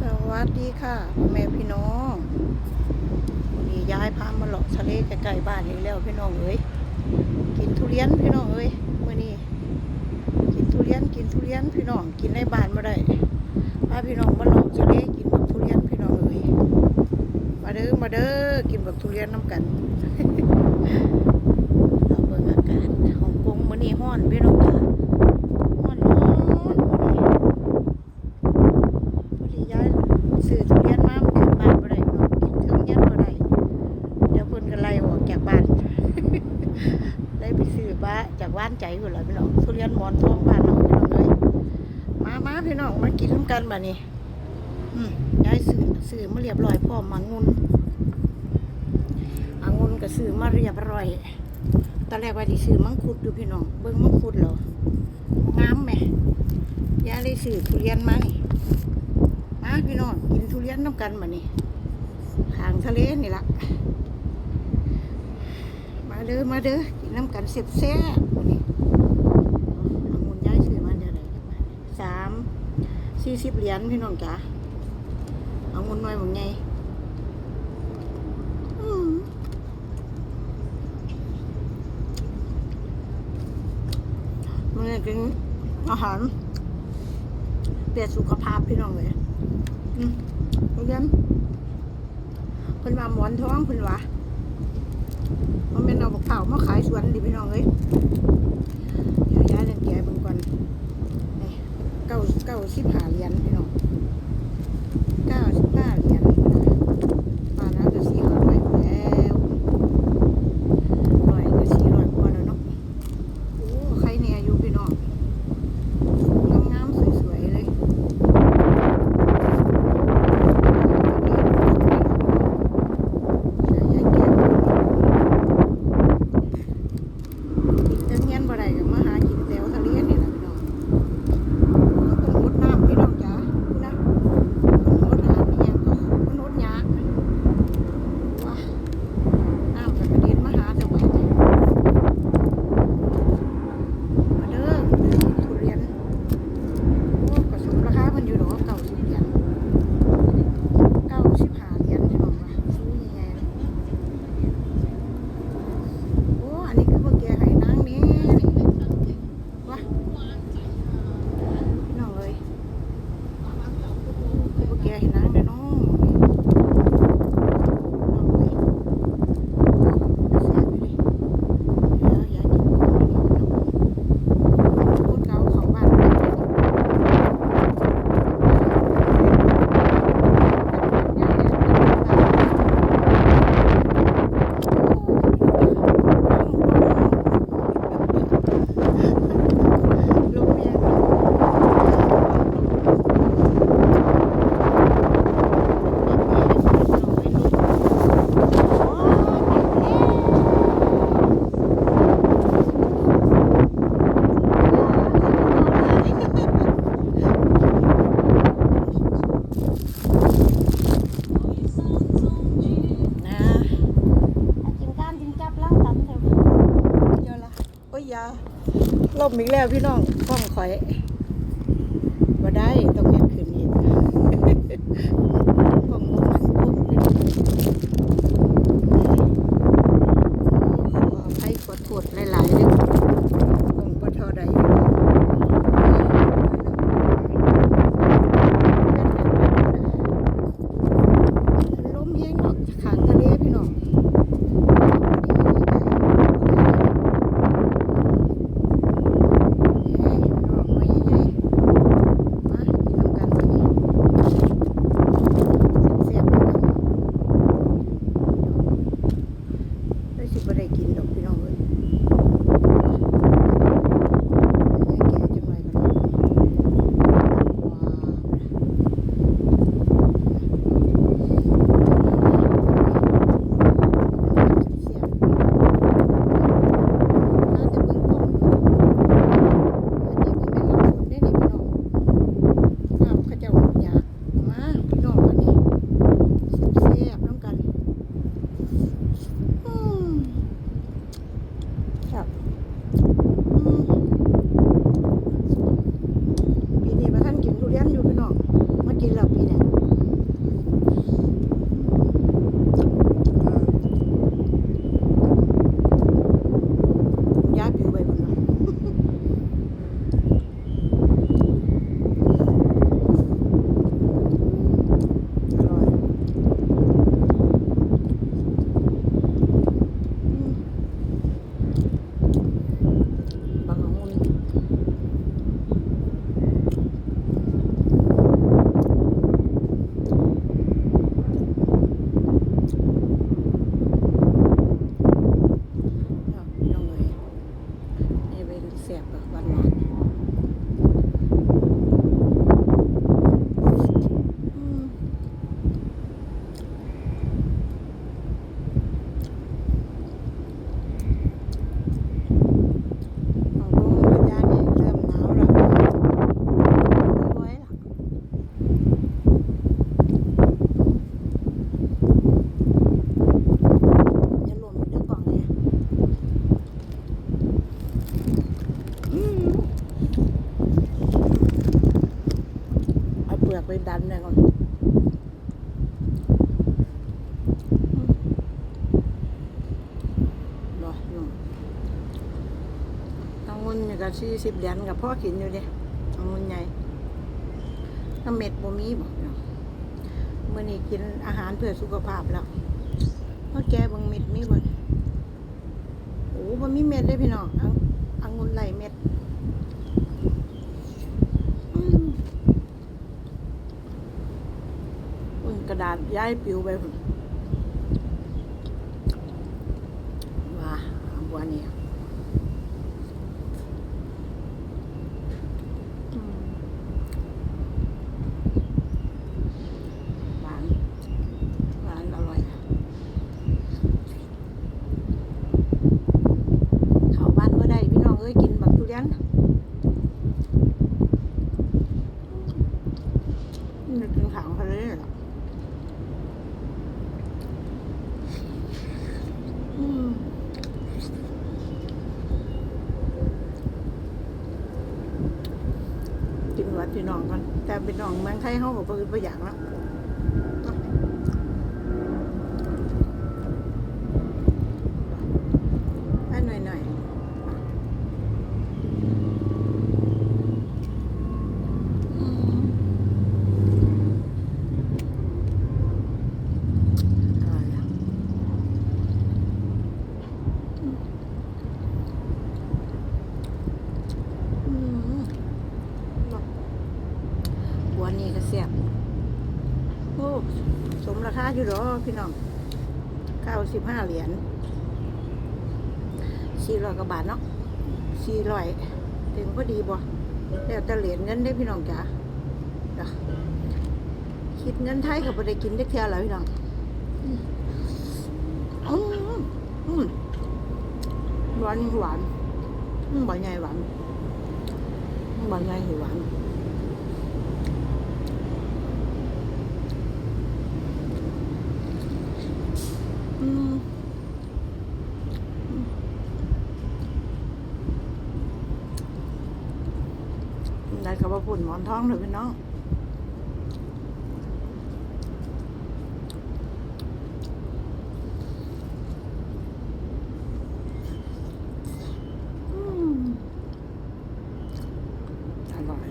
สวัสดีค่ะพ่อแม่พี่น้องวันนี้ย้ายพามาเลาะทะเลใกล้ๆบ้านอีกแล้วพี่น้องเอ้ยกินทุเรียนพี่น้องเอ้ยมื้อนี้กินทุเรียนกินทุเรียนพี่น้องกินในบ้านบ่ได้พาพี่น้องมาเลาะทะเลกินบักทุเรียนพี่น้องเอ้ยมาเด้อมาเด้อกินบักทุเรียนน้ำกันเราเบิ่งอากาศฮ่องกงมื้อนี้ร้อนพี่น้องจ้ะร้อนร้อนมื้อนี้ พอดีย้ายซื้อทุเรียนมามันขึ้นบ้านบ่ได้เนาะกินทุเรียนบ่ได้เดี๋ยวเพิ่นก็ไล่ออกจากบ้าน เลยไปซื้อบ้าจากว่านใจพุ่นล่ะพี่น้องทุเรียนหมอนทองบ้านเนาะพี่น้องเอ้ยมามาพี่น้องมากินนำกัน บัดนี้ย้ายซื้อซื้อมาเรียบร้อยพร้อมมังุนองุนก็ซื้อมาเรียบร้อยตอนแรกว่าสิซื้อมังคุดอยู่พี่น้องเบิ่งมังคุดแล้วงามแหมย้ายเลยซื้อทุเรียนมานี่มาพี่น้องกินทุเรียนน้ำกันมานี่ทางทะเลนี่ละมาเด้อมาเด้อกินน้ำกันเสียบแซ่บๆวันนี้เอาเงินย้ายซื้อมาเดี๋ยวไหนสาม สี่สิบเหรียญพี่น้องจ๋าเอาเงินน้อยบอกไงอืมมันกินอาหารเปลี่ยนสุขภาพพี่น้องเลยอืมโรงเรียนเพิ่นว่าหมอนท้องเพิ่นว่ามันเป็นเอาบักเผามาขายสวนดิพี่น้องเอ้ยเดี๋ยวย้ายเรื่องแก่ เก้าสิบห้าเหรียญพี่น้องเก้าสิบห้าเหรียญป่านนั้นก็สี่ร้อยแล้วร้อยก็สี่ร้อยกว่าแล้วเนาะโอ้ใครเนี่ยอยู่พี่น้องงามๆสวยๆเลย กินเงี้ยนบ่ได้ก็มาหากินแถวทะเลนี่แหละพี่น้องต้องงดน้ำพี่น้องจ๋านะงดอาหารนี่ยังก็งดยากว้าน้ำก็กระเด็นมาหาจังหวัดนี่มาเด้อเด้อทุเรียนโอ้ก็สมราคามันอยู่ดอกเก้าสิบเหรียญเก้าสิบห้าเหรียญพี่น้องว่าซื้อยังไงเลย โอ้ อันนี้คือพวกแกไห้นางนี่วะพี่น้องเอ้ยคือพวกแกไห้นางเด้อน้องน้องเอ้ยเสียไปดิเดี๋ยวอย่ากินของอันนี้น้องพูดเกาเขาบ้านไปลงแม่นะกินก้านกินจับล้างตันเถอะเยอะละโอ้ ยาล่มอีกแล้วพี่น้องก้องข่อยมาได้ต้องเก็บคืนนอี ชี้สี่สิบเหรียญกับพ่อกินอยู่เดิอังุ่นใหญ่ถ้าเม็ดบ่มีบอกเนาะมื่อนี้กินอาหารเพื่อสุขภาพแล้วเพราะแกบางเม็ดมีบ่โอ้บ่มีเม็ดเลยพี่น้องอังอังุนไหลเม็ดอืมอุ่นกระดาษย้ายปิวไปพุ่นว้าบัวนี่อืมหวาน หวานอร่อย เขาบ้านเมื่อได้พี่น้องเอ้ยกินบักทุเรียนนี่กินขาวทะเลหรออืมกินวัดพี่น้องกันแต่ เป็นน้องเมืองไทยเขาบอกว่าเป็นอย่างแล้ว ให้หน่อยหน่อยอืมอร่อยอะอืมบัวนี่ก็เสียบโอ้สมราคา อยู่หรอพี่น้องเก้าสิบห้าเหรียญสี่ร้อยกว่าบาทเนาะสี่ร้อยถึงพอดีบ่แล้วแต่เหรียญเงินได้พี่น้องจ๋าเด้อคิดเงินไทยกับบ่ได้กินได้เท่าไหร่พี่น้องหวานหวานบ่ใหญ่หวานอืมบ่ใหญ่หวานอืม ได้กับว่า ปุ่นหมอนท้องเลยพี่น้องอร่อย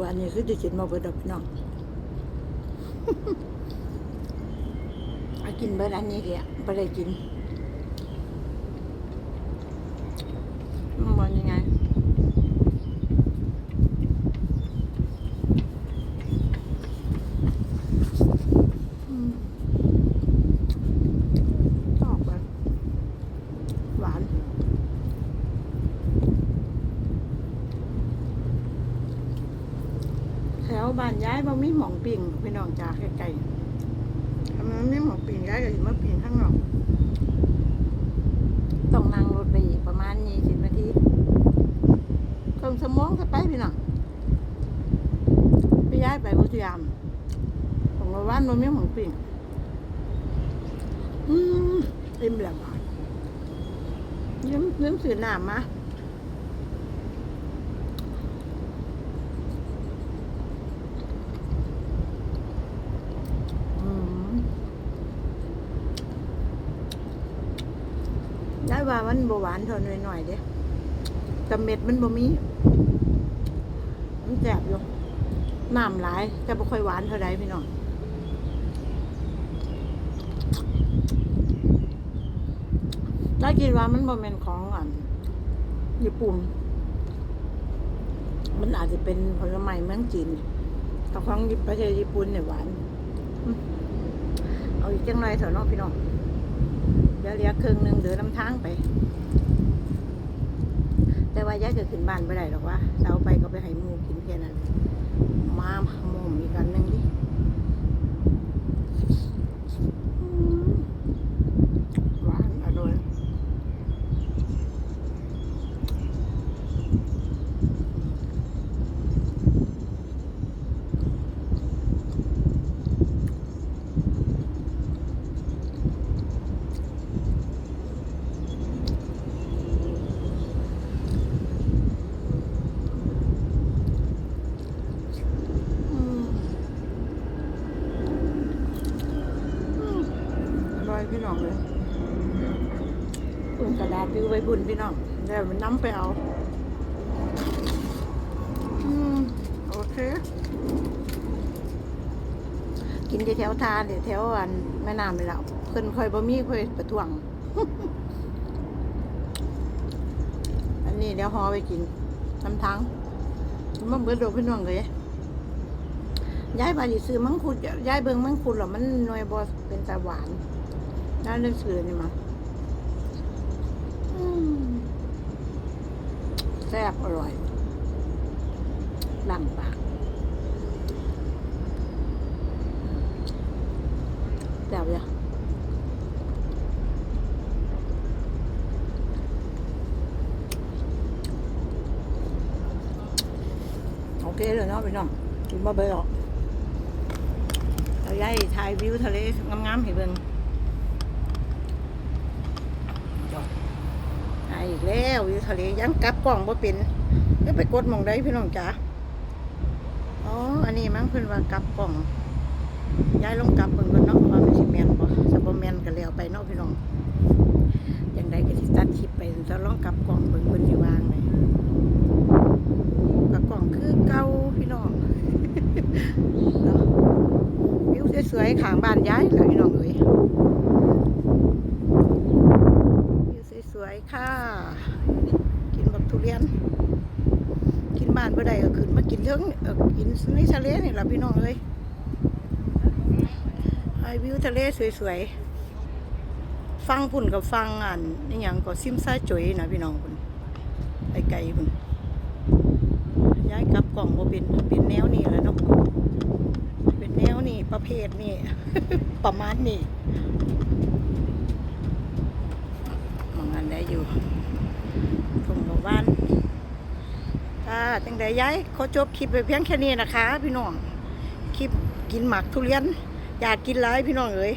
วันนี้คือจะกินมาเบิดดอกพี่น้องกินเบิดอันนี้เดียวไม่ได้กินบอลยังไง อืมชอบแบบหวาน แถว บ้านย้ายบ่มีหมองปิ่งพี่น้องจากไกลๆทำไมไม่มีหมองปิ่งย้ายก็อยู่มาปิ่งข้างนอกต้องนั่งรถไปอีกประมาณยี่สิบนาทีเครื่องสมองจะไปพี่น้องไปย้ายไปพุทธยามของเราวันมันไม่ของปิ่งอืมเต็มแล้วอะยิ้มยิ้มสื่อหนามมาอืม ได้ ว่ามันบหวานเท่าหน่อยหน่อยๆเด้แต่เม็ดมันบ่มีมันแสบอยู่น้ำหลาย แต่บ่ค่อยหวานเท่าใดพี่น้องได้กินว่ามันบ่แม่นของอันญี่ปุ่น มันอาจจะเป็นผลไม้เมืองจีนแต่ของประเทศญี่ปุ่นเนี่ยหวาน เอาอีกจังไรเถอะเนาะพี่น้อง ดี๋ยวเลี้ยครึ่งหนึ่งเดือน้ำทางไป แต่ว่าย้ายจะขึ้นบ้านไปได้หรอกว่าเราไปก็ไปให้มูกินแค่นั้นมาหมมอีกอันหนึ่งดิอืมหวานอร่อย พี่น้องเลยปุ่นกระดาษวิวไว้บุญพี่น้องเดี๋ยวมันน้ำไปเอาอืมโอเค กินอยู่แถวทานเดี๋ยวแถวอันแม่น้ำไปแล้วเพิ่นค่อยบ่มีค่อยประท้วง อันนี้เดี๋ยวหอไปกินน้ำทั้งมันเบิดโดพี่น้องเลยย้ายไปสิซื้อมังคุดย้ายเบิงมังคุดหรอมันหน่วยบ่เป็นตาหวาน น่าเรื่องซื้อนี่มาอืมแซ่บอร่อยลั่งปากแซ่บเลยโอเคเลยเนาะพี่น้องกินบ่เบื่อหรอกเราย้ายถ่ายวิวทะเลงามๆให้เบิ่งจอดถ่าย อีกแล้ววิวทะเลยังกลับกล้องบ่เป็นก็ไปกดมองได้พี่น้องจ๋าอ๋ออันนี้มั้งเพิ่นว่ากลับกล้องย้ายลงกลับเบิ่งก่อนเนาะว่ามันสิแมนบ่ถ้าบ่แมนก็แล้วไปเนาะพี่น้องจังไดก็สิตัดคลิปไปจะลองกลับกล้องเบิ่งเพิ่นสิวางเลยกับกล้องคือเก่าพี่น้องเนาะวิวสวยๆข้างบ้านย้ายแล้วพี่น้องเอ้ยวิวสวยๆค่ะ กินบักทุ เรียน กินบ้านบ่ได้ก็ขึ้นมากินเทิงกินในทะเลนี่แหละพี่น้องเอ้ยไอวิวทะเลสวยๆ ฟังพุ่นกับฟังอันนี่ยังก็ซิมซ่าจุ๋ยนะพี่น้องพุ่นไปไกลพุ่นย้ายกลับกล่องบ่เป็นเป็นแนวนี้แหล้วเนาะเป็นแนวนี้ประเภทนี้ประมาณนี้มองอันได้อยู่ บ้านค่ะจังใดย้ายขอจบคลิปไปเพียงแค่นี้นะคะ พี่น้องคลิปกินหมักทุเรียน อยากกินหลายพี่น้องเอ้ย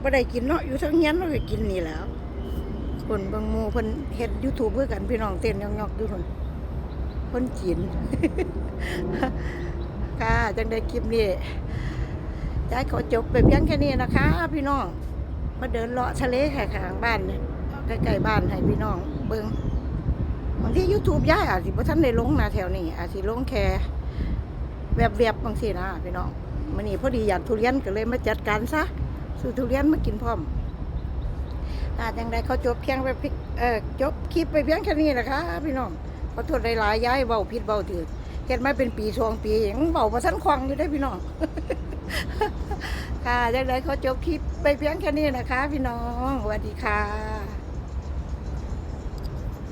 บ่ได้กินเนาะอยู่ทั้งเฮียนเราก็กินนี่แล้ว คนเบางมูเพิ่นเฮ็ด YouTube เพื่อกันพี่น้องเต้นยอกๆอยู่เพิ่นเพิ่นกินค่ะจังได้คลิปนี้ยายขอจบไปเพียงแค่นี้นะคะ พี่น้องมาเดินเลาะทะเลแค่ขางบ้านใกล้ๆบ้านให้พี่น้องเบิ่ง บางที YouTube ยายอาจสิบ่ทันได้ลงนะแถวนี้อาจสิลงแค่แวบๆบางทีนะพี่น้องมื้อนี้พอดีอยากทุเรียนก็เลยมาจัดการซะซื้อทุเรียนมากินพร้อมอาจังใดเขาจบเพียงไปเออจบคลิปไปเพียงแค่นี้นะคะพี่น้องขอโทษหลายๆย้ายเบาผิดเบาถือเฮ็ดมเป็นปีสองปียังเบามาสั้นควังอยู่ได้พี่น้องค่ะจังใดเขาจบคลิปไปเพียงแค่นี้นะคะ พี่น้องสวัสดีค่ะ